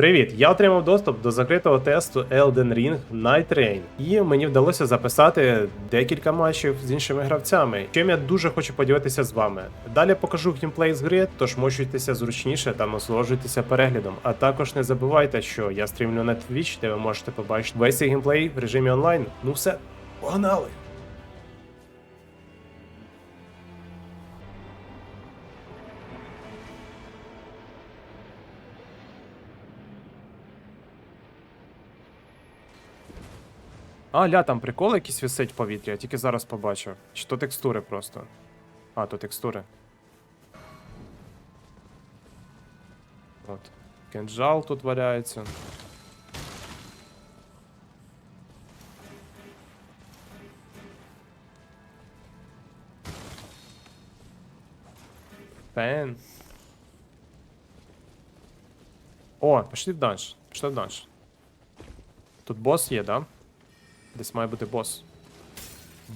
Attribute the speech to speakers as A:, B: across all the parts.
A: Привіт! Я отримав доступ до закритого тесту Elden Ring Night Rain, і мені вдалося записати декілька матчів з іншими гравцями, чим я дуже хочу поділитися з вами. Далі покажу геймплей з гри, тож мочуйтеся зручніше та насолоджуйтеся переглядом. А також не забувайте, що я стрімлю на Twitch, де ви можете побачити весь цей геймплей в режимі онлайн. Ну все, погнали! А, ля, там прикол якийсь висить в повітрі, я тільки зараз побачив. Чи то текстури просто. А, то текстури. От. Кинджал тут валяється. Пен. О, пішли в данж. Пішли в данж. Тут бос є, да? Десь має бути бос.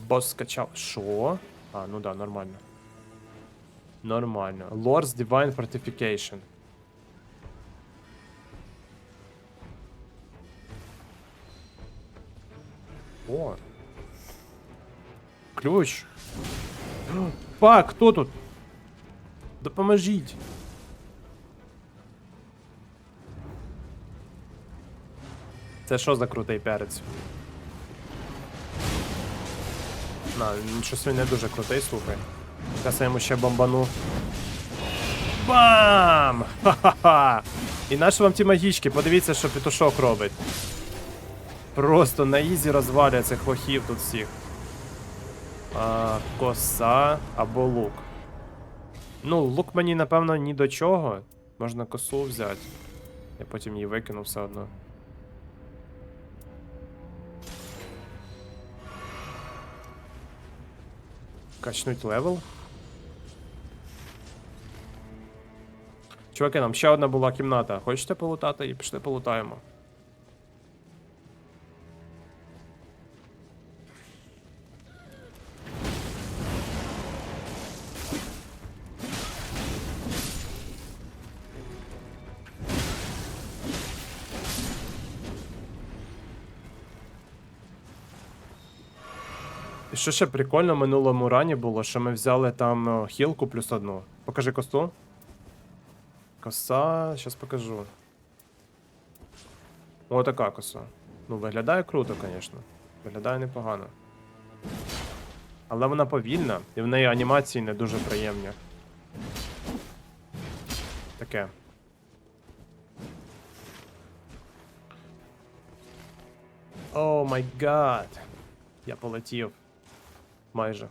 A: Бос скачав. Що? А, ну да, нормально. Нормально. Lord's Divine Fortification. О. Ключ. Пак, хто тут? Допоможіть. Це що за крутий перець? На, він щось він не дуже крутий, слухай. Зараз я йому ще бомбану. Бам! Ха-ха-ха! І наші вам ті магічки, подивіться, що петушок робить. Просто на ізі розвалює цих лохів тут всіх. А, коса або лук. Ну, лук мені, напевно, ні до чого. Можна косу взяти. Я потім її викину все одно. Качнуть левел. Чуваки, нам ще одна була кімната. Хочете полутати і пішли полутаємо. Що ще прикольно в минулому рані було, що ми взяли там е, хілку плюс одну. Покажи косту. Коса, зараз покажу. О, така коса. Ну, виглядає круто, звісно. Виглядає непогано. Але вона повільна, і в неї анімації не дуже приємні. Таке. О май гад. Я полетів. Майже.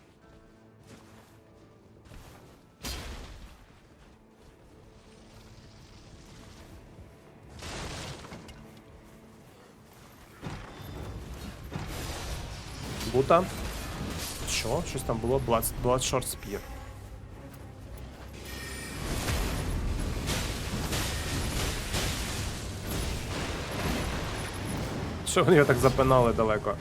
A: Бута. Що? Щось там було? Blood, Bloodshort Spear. Що вони його так запинали далеко?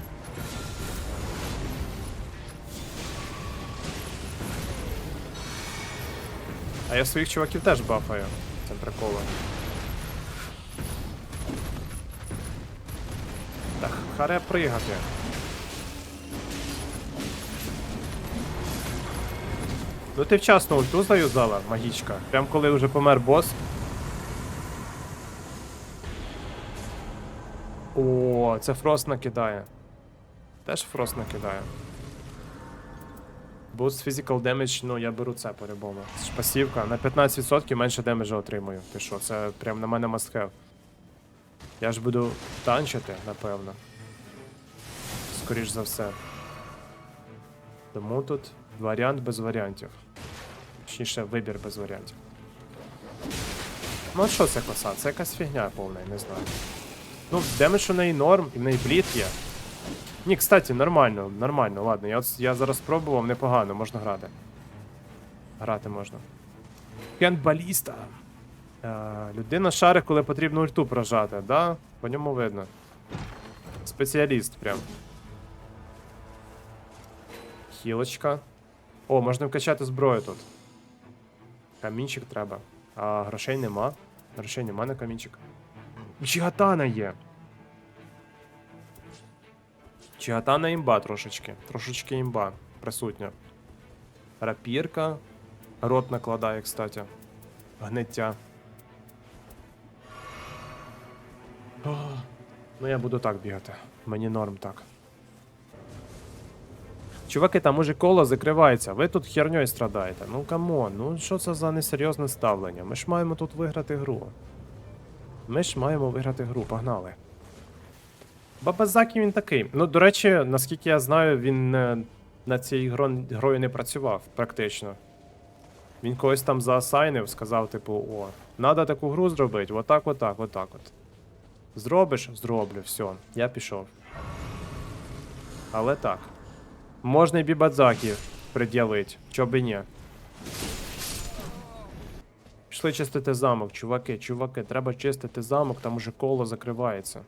A: А я своїх чуваків теж бафаю. Це приколи. Так, харе пригати. Ну ти вчасно ульту заюзала, магічка. Прям коли вже помер бос. О, це Фрост накидає. Теж Фрост накидає. Boost physical damage, ну я беру це по-любому. Це ж пасівка. На 15% менше демеджа отримую. Ти що, це прям на мене must have. Я ж буду танчити, напевно. Скоріш за все. Тому тут варіант без варіантів. Точніше, вибір без варіантів. Ну, що це коса? Це якась фігня повна, я не знаю. Ну, демедж у неї норм, і в неї бліт є. Ні, кстати, нормально, нормально, ладно. Я, я зараз спробував, непогано, можна грати. Грати можна. Кент-баліста. Е, людина шарить, коли потрібно ульту прожати, да? По ньому видно. Спеціаліст прям. Хілочка. О, можна вкачати зброю тут. Камінчик треба. А грошей нема. Грошей нема на камінчик. Чигатана є. Чигатана імба трошечки. Трошечки імба присутня. Рапірка. Рот накладає, кстати. Гниття. О, ну я буду так бігати. Мені норм так. Чуваки, там уже коло закривається, ви тут херньою страдаєте. Ну камон, ну що це за несерйозне ставлення? Ми ж маємо тут виграти гру. Ми ж маємо виграти гру, погнали. Бабазакі він такий. Ну, до речі, наскільки я знаю, він е, над цією грою не працював практично. Він когось там заасайнив, сказав, типу, о, надо таку гру зробити, отак, отак, отак от. Зробиш? Зроблю, все, я пішов. Але так. Можна і бібадзакі пред'явити, чо би ні. Пішли чистити замок, чуваки, чуваки, треба чистити замок, там уже коло закривається.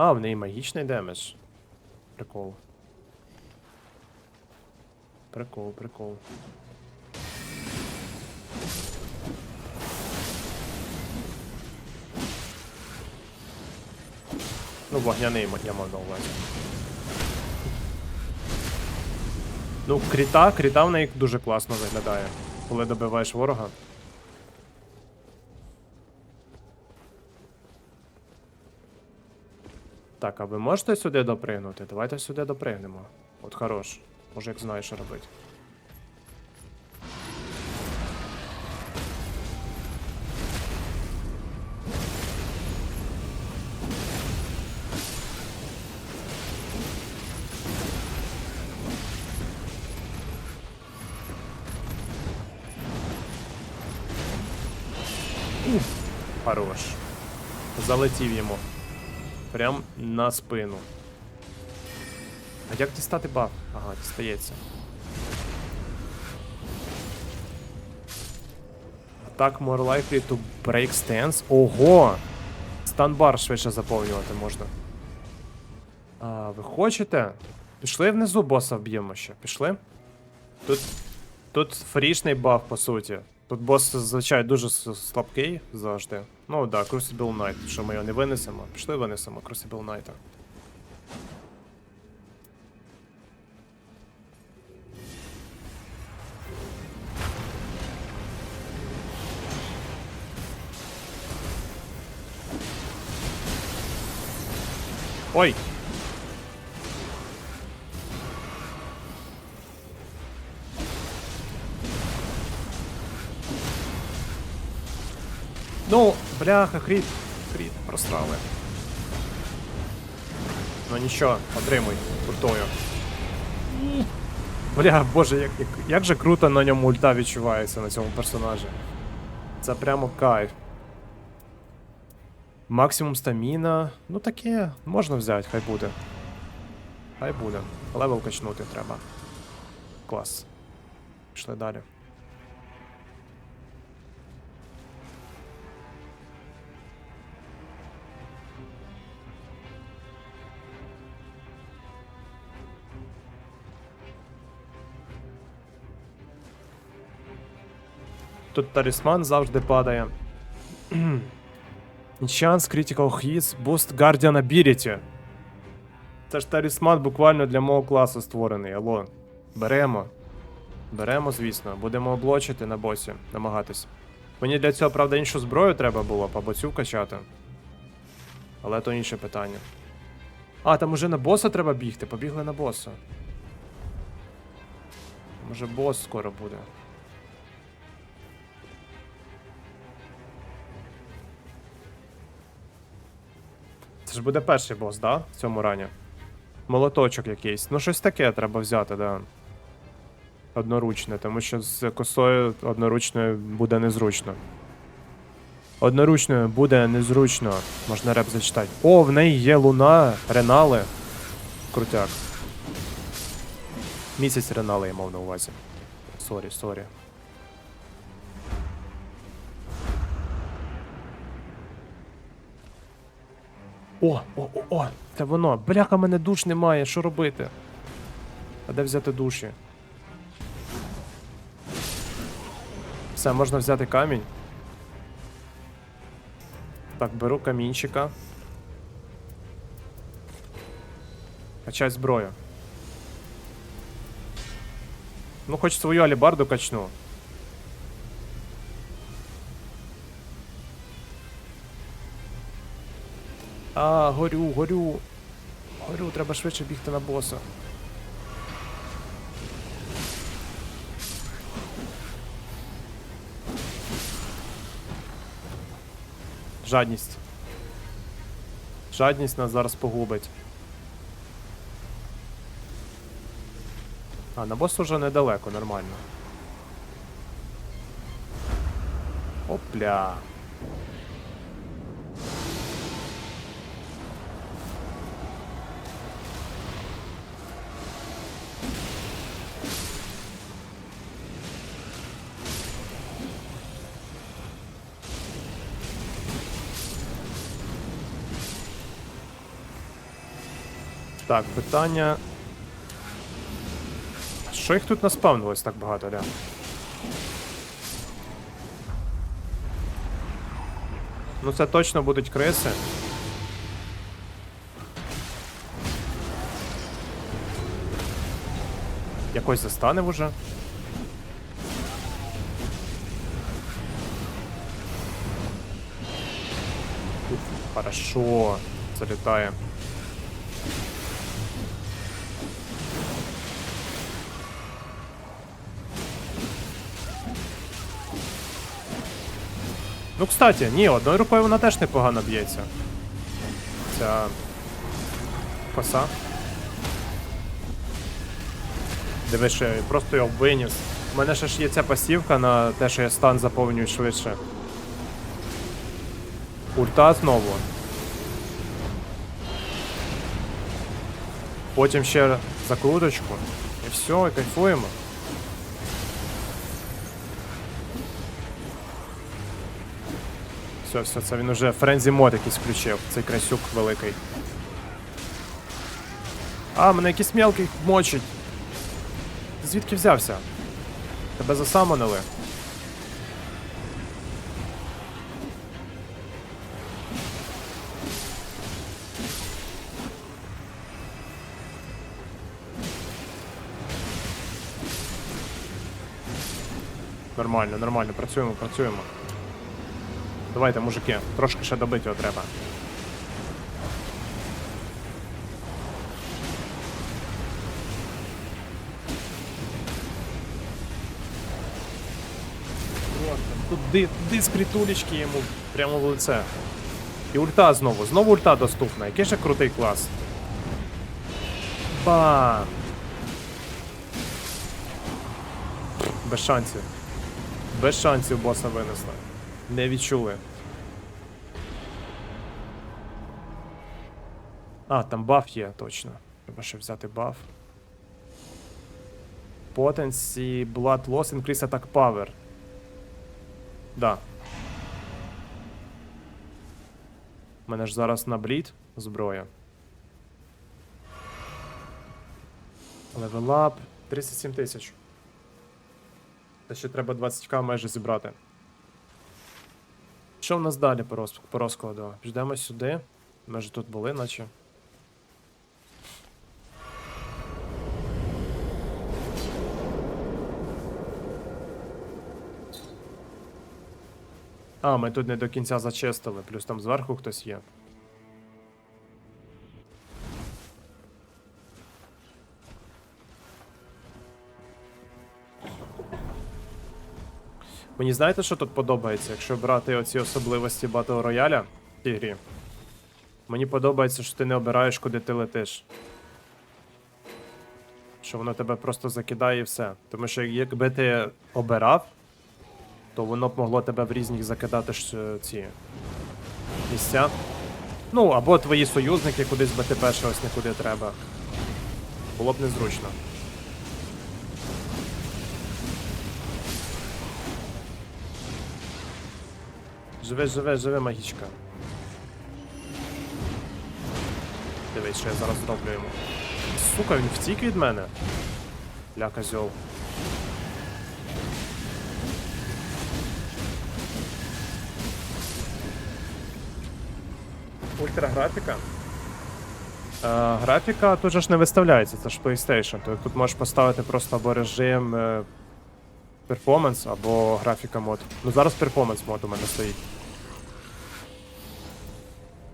A: А, в неї магічний демедж. Прикол. Прикол, прикол. Ну, вогняний я мав на увазі. Ну, кріта, кріта в неї дуже класно виглядає, коли добиваєш ворога. Так, а ви можете сюди допригнути? Давайте сюди допригнемо. От хорош. Може як знає, що робити. Хорош. Залетів йому. Прям на спину. А як дістати баф? Ага, дістається. Attack more likely to break stance. Ого! Станбар швидше заповнювати можна. А, ви хочете? Пішли внизу боса вб'ємо ще. Пішли? Тут. Тут фрішний баф, по суті. Тут бос зазвичай дуже слабкий завжди. Ну да, Crucible Knight. Що ми його не винесемо? Пішли винесемо Crucible Knight. Ой! Ну, бляха, хріт. Хріт, просрали. Ну нічого, отримуй, крутою. Бля, боже, як, як, як же круто на ньому ульта відчувається на цьому персонажі. Це прямо кайф. Максимум стаміна. Ну таке, можна взяти, хай буде. Хай буде. Левел качнути треба. Клас. Пішли далі. Тут талісман завжди падає. Chance Critical Hits Boost Guardian Ability. Це ж талісман буквально для мого класу створений, алло. Беремо. Беремо, звісно, будемо облочити на босі, намагатись. Мені для цього, правда, іншу зброю треба було по боцю качати. Але то інше питання. А, там уже на боса треба бігти, побігли на боса. Може бос скоро буде. Це ж буде перший бос, да? В цьому рані. Молоточок якийсь. Ну, щось таке треба взяти, да. Одноручне, тому що з косою одноручною буде незручно. Одноручною буде незручно. Можна реп зачитати. О, в неї є луна, ренали. Крутяк. Місяць ренали я мав на увазі. Сорі, сорі. О, о, о, о, це воно. Бляха, мене душ немає, що робити? А де взяти душі? Все, можна взяти камінь. Так, беру камінчика. Качай зброю. Ну, хоч свою алібарду качну. А, горю, горю. Горю, треба швидше бігти на боса. Жадність. Жадність нас зараз погубить. А, на босу вже недалеко, нормально. Опля. Так, питання. Що їх тут наспавнилось так багато, ля? Ну це точно будуть криси. Якось застане уже. Хорошо. Залітає. Ну, кстати, ні, одною рукою вона теж непогано б'ється. Ця коса. Дивись, що просто його виніс. У мене ще ж є ця пасівка на те, що я стан заповнюю швидше. Ульта знову. Потім ще закруточку. І все, і кайфуємо. Все, все, це він уже френзі мод якийсь включив, цей красюк великий. А, мене якийсь мелкий мочить. Ти звідки взявся? Тебе засамонили. Нормально, нормально, працюємо, працюємо. Давайте, мужики, трошки ще добити його треба. Вот, Тут ди, диск притулечки йому прямо в лице. І ульта знову. Знову ульта доступна. Який же крутий клас. Бам! Без шансів. Без шансів боса винесли. Не відчули. А, там баф є, точно. Треба ще взяти баф. Potency, Blood Loss, Increase Attack Power. Да. У мене ж зараз на блід зброя. Up. 37 тисяч. Та ще треба 20к майже зібрати. Що в нас далі по, роз... по розкладу? Підемо сюди. Ми ж тут були, наче. А, ми тут не до кінця зачистили, плюс там зверху хтось є. Мені знаєте, що тут подобається, якщо брати оці особливості Battle Royale в цій грі? Мені подобається, що ти не обираєш, куди ти летиш. Що воно тебе просто закидає і все. Тому що якби ти обирав, то воно б могло тебе в різних закидати е, ці місця. Ну, або твої союзники кудись би ти перше ось не куди треба. Було б незручно. Живе, живе, живе магічка. Дивись, що я зараз зроблю йому. Сука, він втік від мене. Ля козьол. Ультра графіка? Е, графіка тут же ж не виставляється, це ж PlayStation. Тобто тут можеш поставити просто або режим е, перформанс, або графіка мод. Ну зараз перформанс мод у мене стоїть.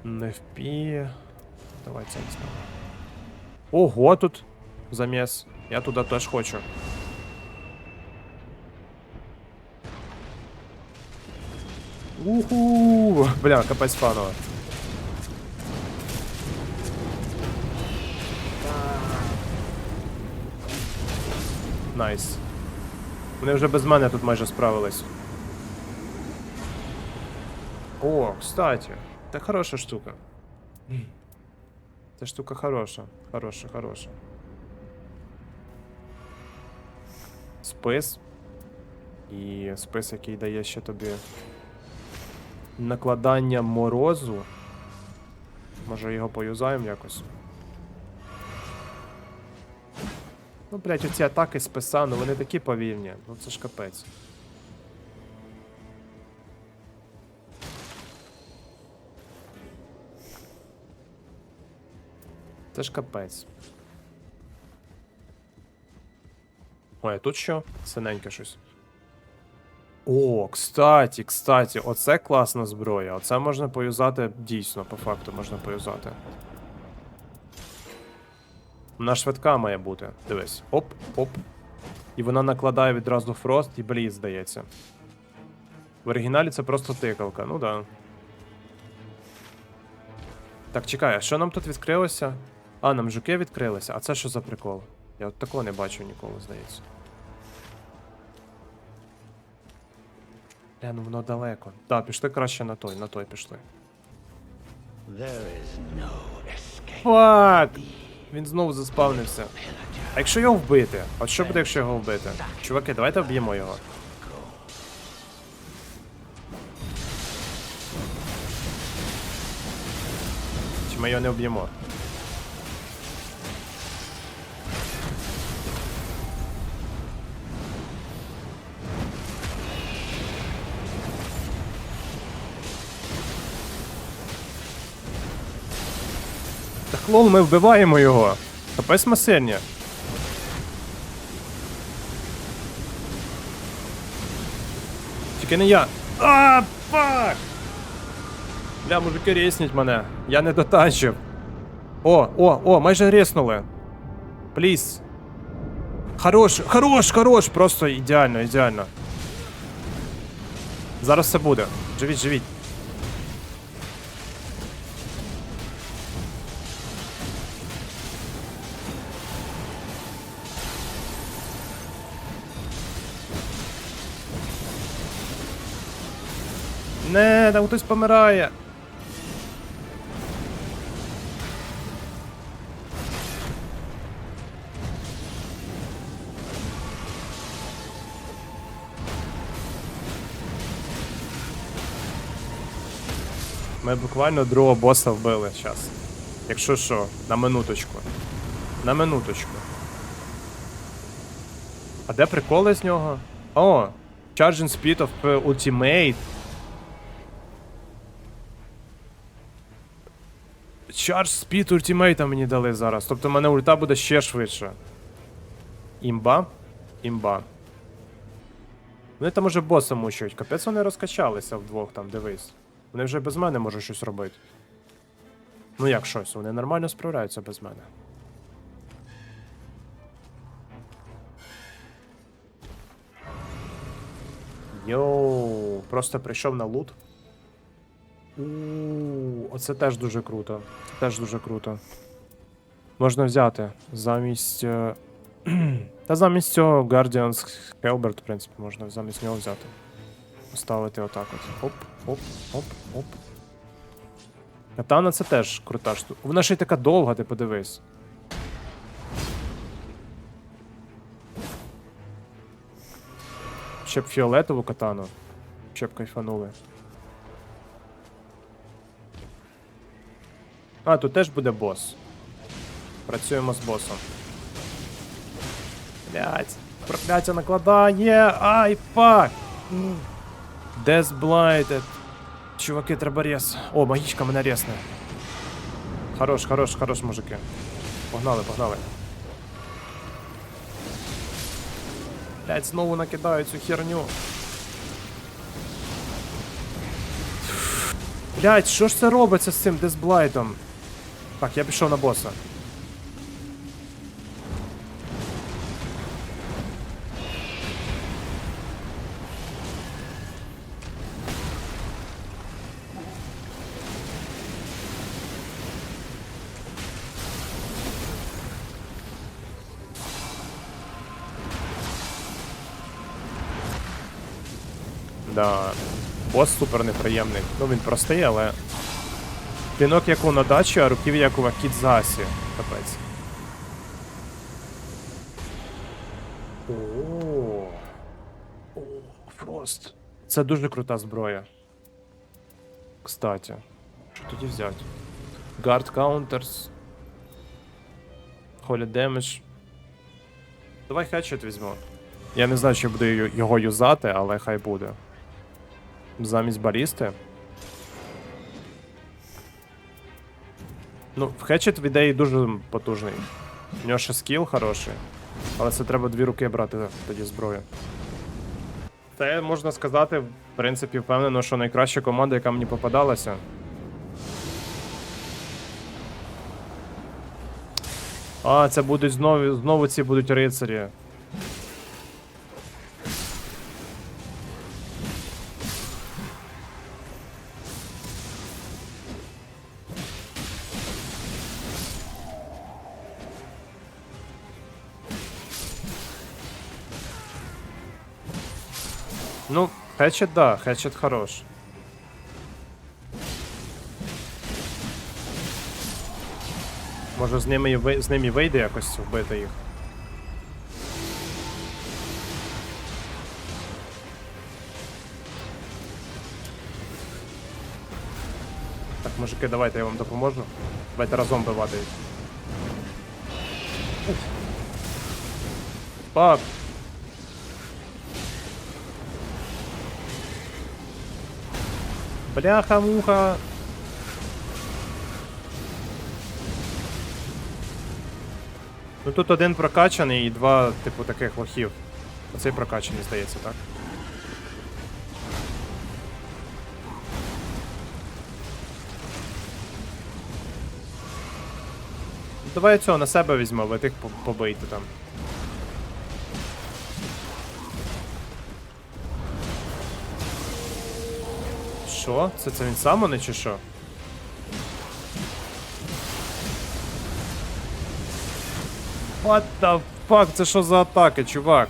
A: Не впі. Давай це. Ого, тут заміс. Я туди теж хочу. Уху! Бля, капець фаново. Найс. Вони вже без мене тут майже справились. О, кстати. Це хороша штука. Ця штука хороша. Хороша, хороша. Спис. І спис, який дає ще тобі накладання морозу. Може його поюзаємо якось. Ну, блять, оці атаки списа, ну вони такі повільні. Ну це ж капець. Це ж капець. Ой, а тут що? Синеньке щось. О, кстати, кстати, оце класна зброя. Оце можна поюзати дійсно, по факту можна поюзати. Вона швидка має бути. Дивись. Оп, оп. І вона накладає відразу фрост і бліз, здається. В оригіналі це просто тикалка, ну да. Так, чекай, а що нам тут відкрилося? А, нам жуки відкрилися. А це що за прикол? Я от такого не бачу ніколи, здається. Бля, ну воно далеко. Так, пішли краще на той, на той пішли. Фак! Він знову заспавнився. А якщо його вбити? От що буде, якщо його вбити? Чуваки, давайте вб'ємо його. Чи ми його не вб'ємо? Так лол, ми вбиваємо його. Капець сильні. Тільки не я. А, фак! Бля, мужики рісніть мене. Я не дотачив. О, о, о, майже ріснули. Пліс. Хорош, хорош, хорош, просто ідеально, ідеально. Зараз все буде. Живіть, живіть. Не, там хтось помирає. Ми буквально другого боса вбили зараз. Якщо що, на минуточку. На минуточку. А де приколи з нього? О! Charging Speed of Ultimate. Charge Speed Ultimate мені дали зараз. Тобто в мене ульта буде ще швидше. Імба. Імба. Вони там уже боса мучають. Капець вони розкачалися вдвох там, дивись. Вони вже без мене можуть щось робити. Ну як щось, вони нормально справляються без мене. Йоу, просто прийшов на лут. Ууу, оце теж дуже круто. Це теж дуже круто. Можна взяти замість. е, Та замість цього Guardians Hellbird, в принципі, можна замість нього взяти. Поставити отак от. Оп, оп, оп, оп. Катана це теж крута штука. Вона ще й така довга, ти подивись. Ще б фіолетову катану. Ще б кайфанули. А, тут теж буде бос. Працюємо з босом. Блять. Прокляття накладає. Ай. Death Blighted. Чуваки, треба рез. О, магічка мене ресне. Хорош, хорош, хорош, мужики. Погнали, погнали. Блять, знову накидаю цю херню. Блять, що ж це робиться з цим дисблайтом? Так, я пішов на боса. Да. Бос супер неприємний. Ну він простий, але. Пінок як у Нодачі, а руків як у Акідзасі. Капець. О, Фрост. Це дуже крута зброя. Кстати. Що тоді взяти? Guard Counters. Holy Damage. Давай хедшот візьму. Я не знаю, чи буду його юзати, але хай буде. Замість балісти. Ну, в хетчет в ідеї дуже потужний. У нього ще скіл хороший. Але це треба дві руки брати тоді зброю. Це можна сказати, в принципі, впевнено, що найкраща команда, яка мені попадалася. А, це будуть знову, знову ці будуть рицарі. Ну, хедшет, да, хедшет хорош. Може з ними з ними вийде якось вбити їх. Так, мужики, давайте я вам допоможу. Давайте разом бивати їх. Пап! Бляха-муха. Ну тут один прокачаний і два, типу, таких лохів. Оцей прокачаний, здається, так? Давай я цього на себе візьму, ви тих по- побийте там. Що? Це, це він сам вони чи що? What the fuck, це що за атаки, чувак?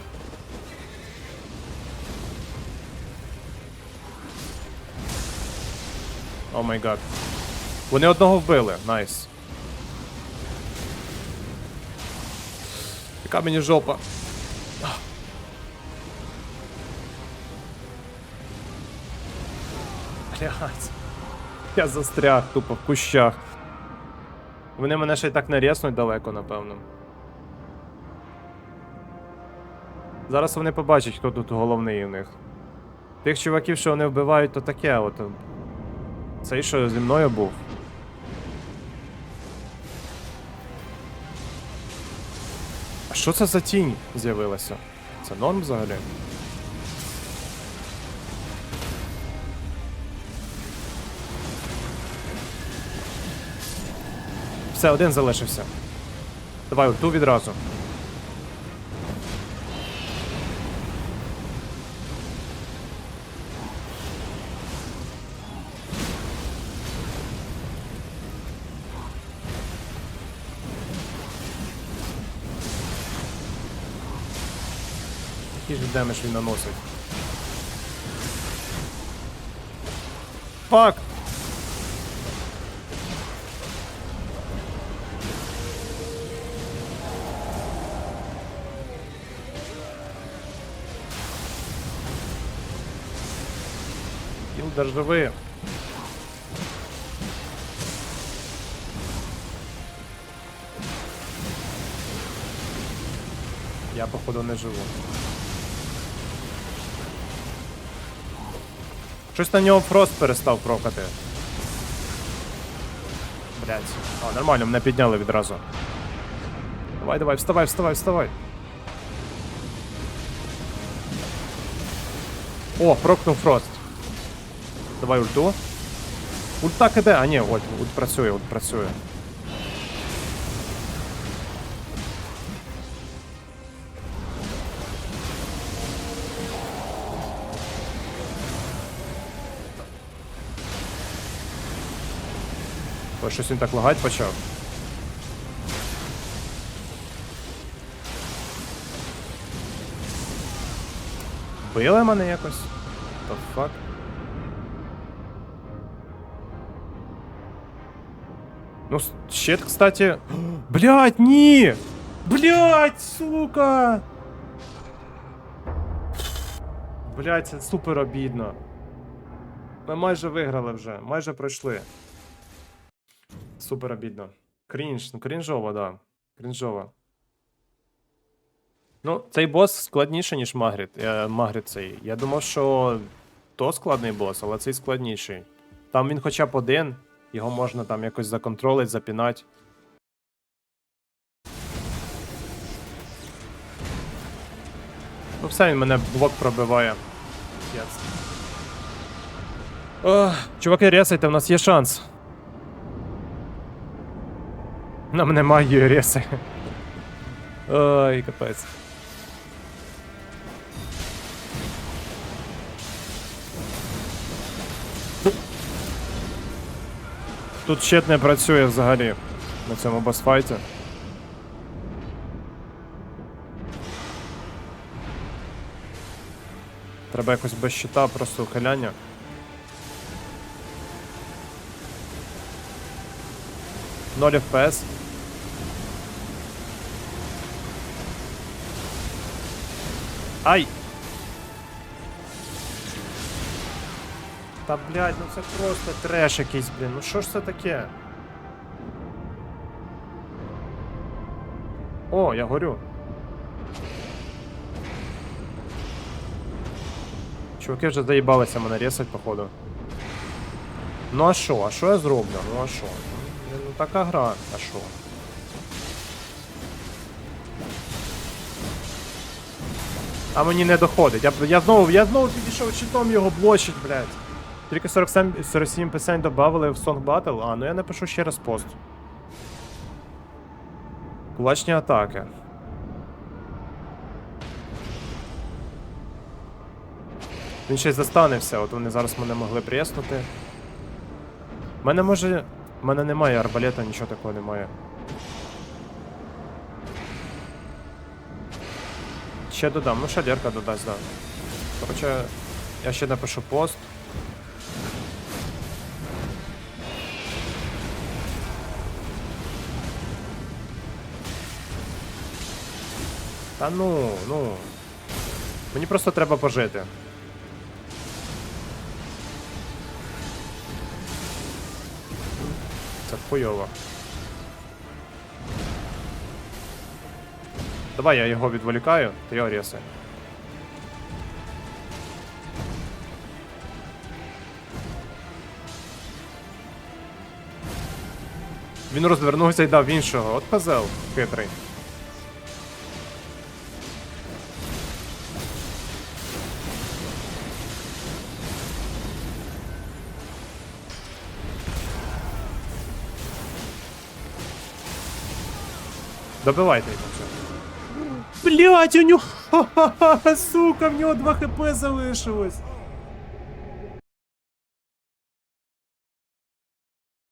A: О май гад. Вони одного вбили, найс. Яка мені жопа. Блядь. Я застряг тупо в кущах. Вони мене ще й так не далеко, напевно. Зараз вони побачать, хто тут головний у них. Тих чуваків, що вони вбивають, то таке, от. е, Цей, що зі мною був. А що це за тінь з'явилася? Це норм взагалі? Все, один залишився. Давай ульту відразу. Який же демедж він наносить? Фак! Кілдер живи. Я походу не живу. Щось на нього фрост перестав прокати. Блять. А, нормально, мене підняли відразу. Давай, давай, вставай, вставай, вставай. О, прокнув фрост. Давай ульту. Ульта КД, а ні, ульт, ульт працює, ульт працює. Ой, щось він так лагать почав. Били мене якось? The fuck? Ну, щит, кстати. Блять, ні! Блять, сука! Блять, це супер обідно. Ми майже виграли вже, майже пройшли. Супер обідно. Крінж, ну крінжово, да. Крінжово. Ну, цей бос складніший, ніж Магріт. Е, Магріт цей. Я думав, що то складний бос, але цей складніший. Там він хоча б один, його можна там якось законтролити, запінати. Ну все, він мене блок пробиває. Ох, чуваки, ресайте, у нас є шанс. Нам немає реси. Ой, капець. Тут щит не працює взагалі на цьому босфайті. Треба якось без щита, просто ухиляння. Ноль FPS. Ай! Та блядь, ну це просто треш якийсь, блін. Ну що ж це таке? О, я горю. Чуваки вже заїбалися мене рісать, походу. Ну а що? А що я зроблю? Ну а що? Ну, ну така гра, а що? А мені не доходить. Я, я знову, я знову підійшов щитом його блочить, блядь. Тільки 47, 47% додавали в Song Battle. А, ну я напишу ще раз пост. Кулачні атаки. Він ще й застанився, от вони зараз мене могли пріснути. У мене може. У мене немає арбалета, нічого такого немає. Ще додам, ну шалерка додасть, да. Короче, я ще напишу пост. Та ну, ну. Мені просто треба пожити. Це хуйово. Давай я його відволікаю, ти його рєси. Він розвернувся і дав іншого. От козел хитрий. Добивайте його все. Блять, у нього. Сука, в нього 2 хп залишилось.